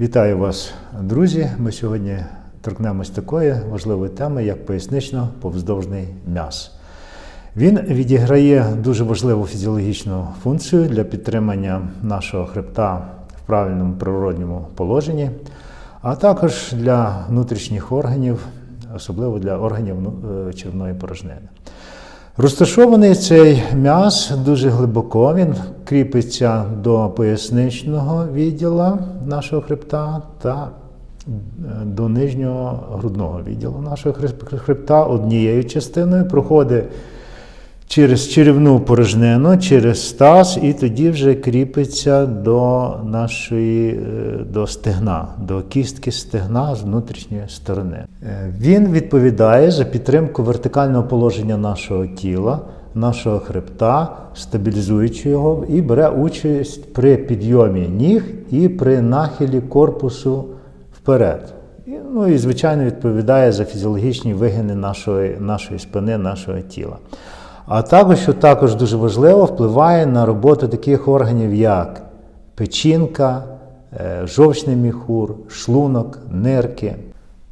Вітаю вас, друзі. Ми сьогодні торкнемось такої важливої теми, як пояснично-повздовжний м'яз. Він відіграє дуже важливу фізіологічну функцію для підтримання нашого хребта в правильному природньому положенні, а також для внутрішніх органів, особливо для органів ну, е, червної порожнини. Розташований цей м'яз дуже глибоко. Він кріпиться до поясничного відділа нашого хребта та е, до нижнього грудного відділу нашого хребта однією частиною проходить через черевну порожнину, через стаз, і тоді вже кріпиться до нашої е, до стегна, до кістки стегна з внутрішньої сторони. Е, Він відповідає за підтримку вертикального положення нашого тіла, нашого хребта, стабілізуючи його, і бере участь при підйомі ніг і при нахилі корпусу вперед. Ну і, звичайно, відповідає за фізіологічні вигини нашої, нашої спини, нашого тіла. А також, що також дуже важливо, впливає на роботу таких органів, як печінка, е, жовчний міхур, шлунок, нирки.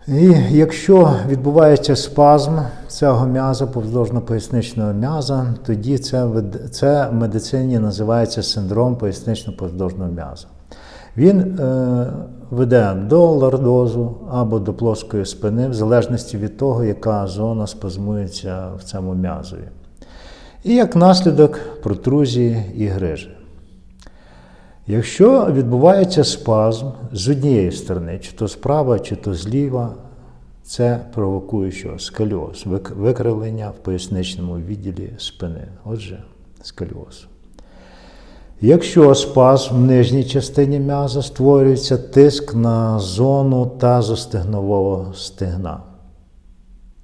І якщо відбувається спазм цього м'яза, повздовжно-поясничного м'яза, тоді це, це в медицині називається синдром пояснично-повздовжного м'яза. Він е, веде до лордозу або до плоскої спини, в залежності від того, яка зона спазмується в цьому м'язові. І як наслідок протрузії і грижі. Якщо відбувається спазм з однієї сторони, чи то справа, чи то зліва, це провокує що? Сколіоз, викривлення в поясничному відділі спини. Отже, сколіоз. Якщо спазм в нижній частині м'яза створюється тиск на зону тазостегнового стегна.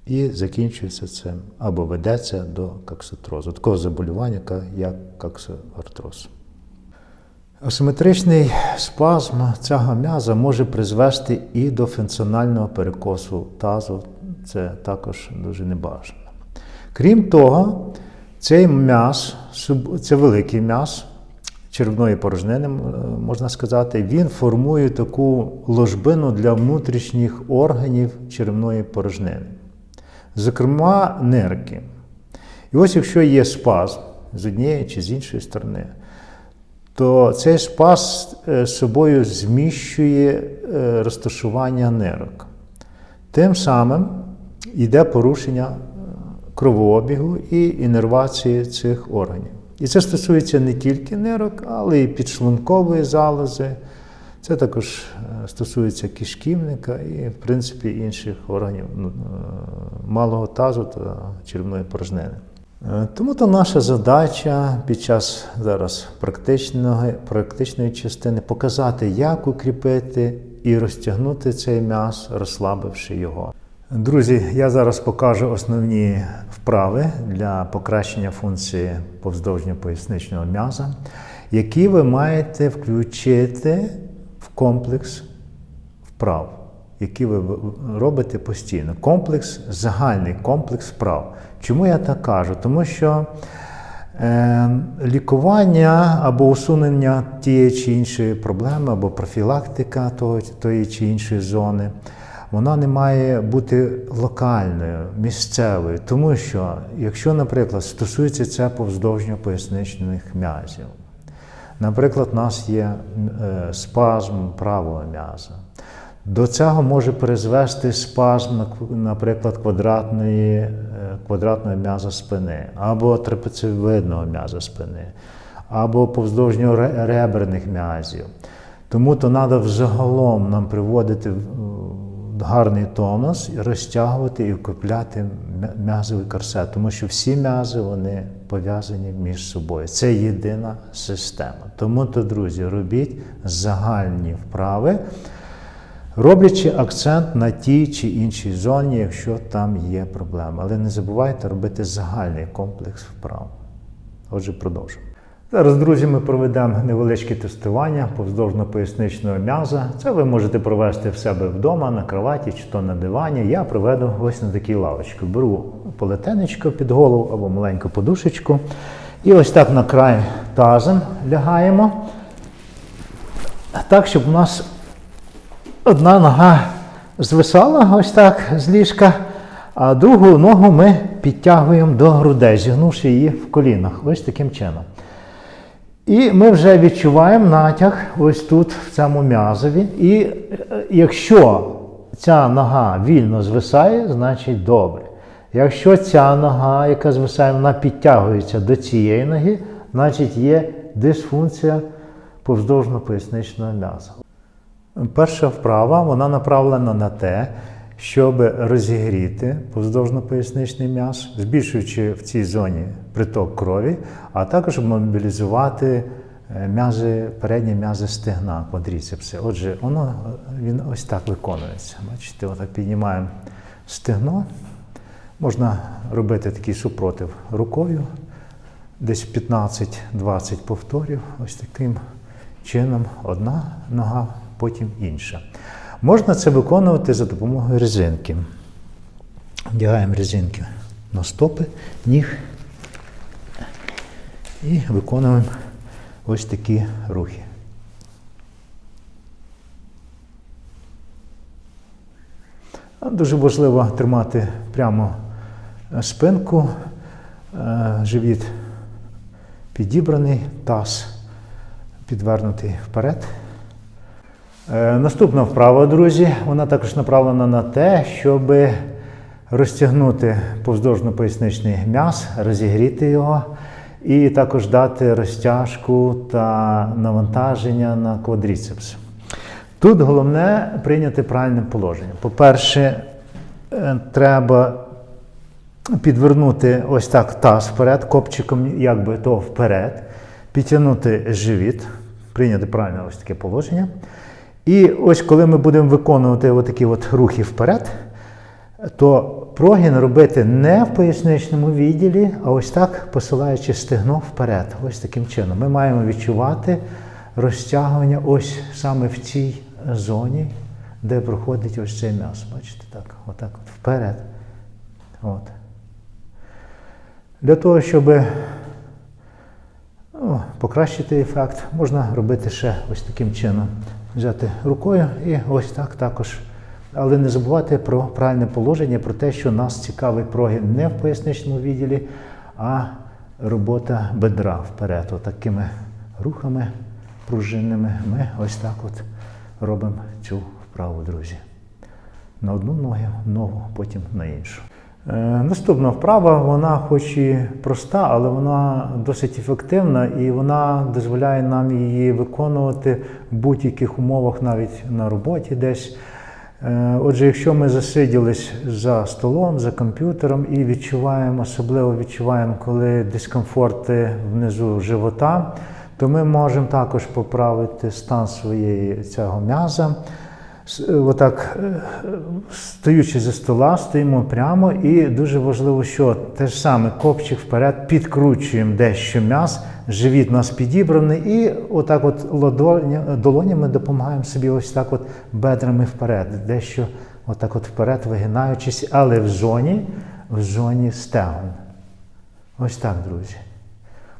І закінчується цим або ведеться до каксотрозу, такого заболювання, як каксоартроз. Асиметричний спазм цього м'яза може призвести і до функціонального перекосу тазу. Це також дуже небажано. Крім того, цей м'яз, це великий м'яз червної порожнини, можна сказати, він формує таку ложбину для внутрішніх органів черевної порожнини, зокрема нирки. І ось якщо є спазм з однієї чи з іншої сторони, то цей спас е, собою зміщує е, розташування нирок. Тим самим йде порушення е, кровообігу і інервації цих органів. І це стосується не тільки нирок, але й підшлункової залози. Це також стосується кишківника і, в принципі, інших органів ну, е, малого тазу та черевної порожнини. Е, Тому то наша задача під час зараз практичного, практичної частини показати, як укріпити і розтягнути цей м'яз, розслабивши його. Друзі, я зараз покажу основні вправи для покращення функції повздовжньо-поясничного м'яза, які ви маєте включити в комплекс вправ, які ви робите постійно. Комплекс, загальний комплекс вправ. Чому я так кажу? Тому що е, лікування або усунення тієї чи іншої проблеми, або профілактика того, тої чи іншої зони, вона не має бути локальною, місцевою. Тому що, якщо, наприклад, стосується це повздовжньо-поясничних м'язів, Наприклад, у нас є е, спазм правого м'яза. До цього може призвести спазм, наприклад, квадратної, е, квадратного м'яза спини, або трапециевидного м'яза спини, або повздовжньо-реберних м'язів. Тому то треба взагалом нам приводити гарний тонус, розтягувати і укріпляти м'я- м'язовий корсет, тому що всі м'язи вони пов'язані між собою. Це єдина система. Тому то, друзі, робіть загальні вправи, роблячи акцент на тій чи іншій зоні, якщо там є проблеми. Але не забувайте робити загальний комплекс вправ. Отже, продовжуємо. Зараз, друзі, ми проведемо невеличке тестування повздовжно-поясничного м'яза. Це ви можете провести в себе вдома, на кроваті чи то на дивані. Я проведу ось на такій лавочці. Беру полотенечко під голову або маленьку подушечку. І ось так на край тазом лягаємо. Так, щоб у нас одна нога звисала ось так з ліжка, а другу ногу ми підтягуємо до грудей, зігнувши її в колінах. Ось таким чином. І ми вже відчуваємо натяг ось тут, в цьому м'язові. І е, якщо ця нога вільно звисає, значить добре. Якщо ця нога, яка звисає, вона підтягується до цієї ноги, значить є дисфункція повздовжно-поясничного м'яза. Перша вправа вона направлена на те, щоб розігріти повздовжно-поясничний м'яз, збільшуючи в цій зоні приток крові, а також мобілізувати е, м'язи, передні м'язи стегна, квадріцепси. Отже, воно він ось так виконується. Бачите, отак піднімаємо стегно. Можна робити такий супротив рукою, десь 15-20 повторів. Ось таким чином одна нога, потім інша. Можна це виконувати за допомогою резинки. Вдягаємо резинки на стопи, ніг і виконуємо ось такі рухи. Дуже важливо тримати прямо спинку, е, живіт підібраний, таз підвернутий вперед. Е, Наступна вправа, друзі, вона також направлена на те, щоб розтягнути повздовжно-поясничний м'яз, розігріти його і також дати розтяжку та навантаження на квадріцепс. Тут головне прийняти правильне положення. По-перше, е, треба підвернути ось так таз вперед, копчиком якби то вперед, підтягнути живіт, прийняти правильне ось таке положення. І ось коли ми будемо виконувати отакі от рухи вперед, то прогін робити не в поясничному відділі, а ось так посилаючи стегно вперед. Ось таким чином. Ми маємо відчувати розтягування ось саме в цій зоні, де проходить ось цей м'ясо. Бачите, так, отак от вперед. От. Для того, щоб ну, покращити ефект, можна робити ще ось таким чином. Взяти рукою і ось так також. Але не забувати про правильне положення, про те, що нас цікавий прогін не в поясничному відділі, а робота бедра вперед. Отакими рухами пружинними ми ось так от робимо цю вправу, друзі. На одну ногу, ногу, потім на іншу. Е, Наступна вправа, вона хоч і проста, але вона досить ефективна і вона дозволяє нам її виконувати в будь-яких умовах, навіть на роботі десь. Е, Отже, якщо ми засиділись за столом, за комп'ютером і відчуваємо, особливо відчуваємо, коли дискомфорти внизу живота, то ми можемо також поправити стан своєї цього м'яза. Е, Отак, е, стоючи за стола, стоїмо прямо, і дуже важливо, що те ж саме копчик вперед, підкручуємо дещо м'яз, живіт у нас підібраний, і отак от долонями допомагаємо собі ось так от бедрами вперед, дещо отак от вперед вигинаючись, але в зоні, в зоні стегон. Ось так, друзі.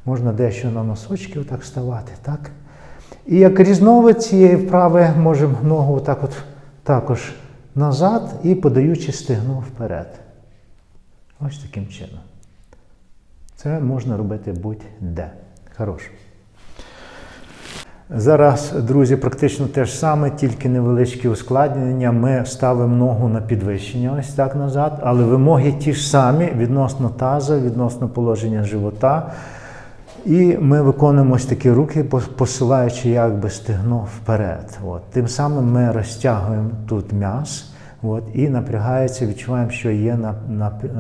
Можна дещо на носочки отак ставати, так? І як різновид цієї вправи можемо ногу так от також назад і подаючи стегно вперед. Ось таким чином. Це можна робити будь-де. Хорош. Зараз, друзі, практично те ж саме, тільки невеличкі ускладнення. Ми ставимо ногу на підвищення, ось так назад, але вимоги ті ж самі відносно таза, відносно положення живота. І ми виконуємо ось такі руки, пос- посилаючи якби стегно вперед. От. Тим самим ми розтягуємо тут м'яз от, і напрягається, відчуваємо, що є е,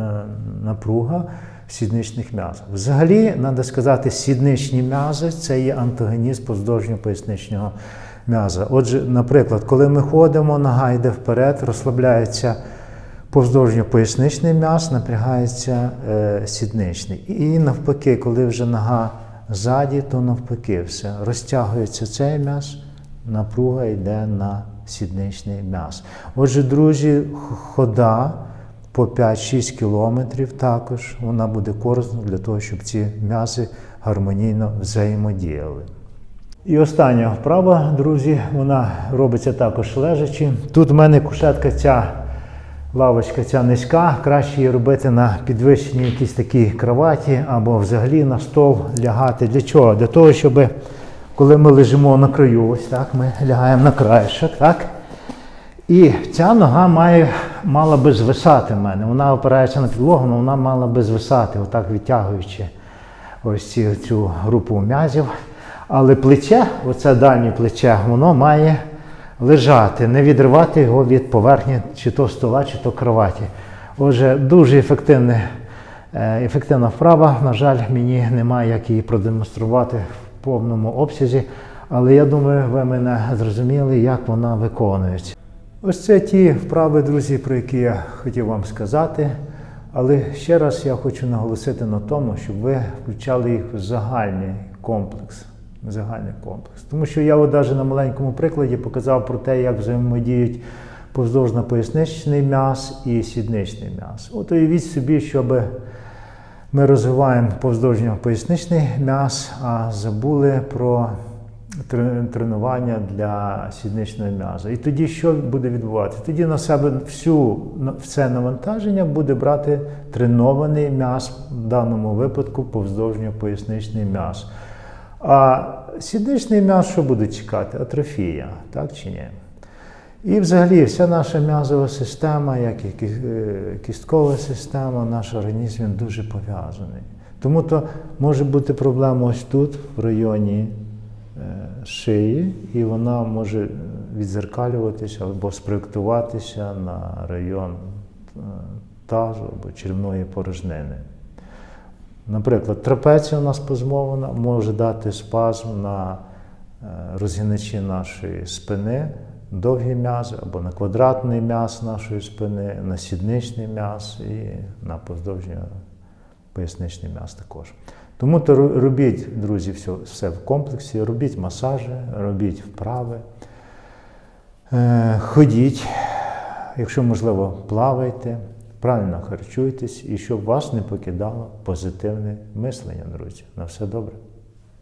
напруга сідничних м'язах. Взагалі, треба сказати, сідничні м'язи це є антагоніст поздовжньо-поясничного м'яза. Отже, наприклад, коли ми ходимо, нога йде вперед, розслабляється повздовжньо-поясничний м'яз, напрягається е, сідничний. І навпаки, коли вже нога ззаді, то навпаки все. Розтягується цей м'яз, напруга йде на сідничний м'яз. Отже, друзі, хода по 5-6 кілометрів також вона буде корисна для того, щоб ці м'язи гармонійно взаємодіяли. І остання вправа, друзі, вона робиться також лежачи. Тут в мене кушетка ця, лавочка ця низька. Краще її робити на підвищеній якійсь такій кроваті або взагалі на стол лягати. Для чого? Для того, щоб коли ми лежимо на краю, ось так, ми лягаємо на краєшок, так? І ця нога має, мала би звисати в мене. Вона опирається на підлогу, але вона мала би звисати, отак відтягуючи ось ці, цю групу м'язів. Але плече, оце дальнє плече, воно має лежати, не відривати його від поверхні чи то стола, чи то кроваті. Отже, дуже ефективне, е, ефективна вправа. На жаль, мені немає як її продемонструвати в повному обсязі, але я думаю, ви мене зрозуміли, як вона виконується. Ось це ті вправи, друзі, про які я хотів вам сказати. Але ще раз я хочу наголосити на тому, щоб ви включали їх в загальний комплекс. Загальний комплекс. Тому що я навіть на маленькому прикладі показав про те, як взаємодіють повздовжно-поясничний м'яз і сідничний м'яз. От уявіть собі, щоб ми розвиваємо повздовжньо-поясничний м'яз, а забули про тренування для сідничного м'яза. І тоді що буде відбуватися? Тоді на себе всю все навантаження буде брати тренований м'яз, в даному випадку повздовжньо-поясничний м'яз. А сідничний м'яз що буде чекати? Атрофія, так чи ні? І взагалі вся наша м'язова система, як і е, кісткова система, наш організм він дуже пов'язаний. Тому то може бути проблема ось тут, в районі е, шиї, і вона може відзеркалюватися або спроєктуватися на район е, тазу або червної порожнини. Наприклад, трапеція у нас спазмована може дати спазм на е, розгиначі нашої спини, довгі м'язи або на квадратний м'яз нашої спини, на сідничний м'яз і на поздовжньо поясничний м'яз також. Тому то робіть, друзі, все, все в комплексі, робіть масажі, робіть вправи, е, ходіть, якщо можливо, плавайте, правильно харчуйтесь і щоб вас не покидало позитивне мислення, друзі. На все добре.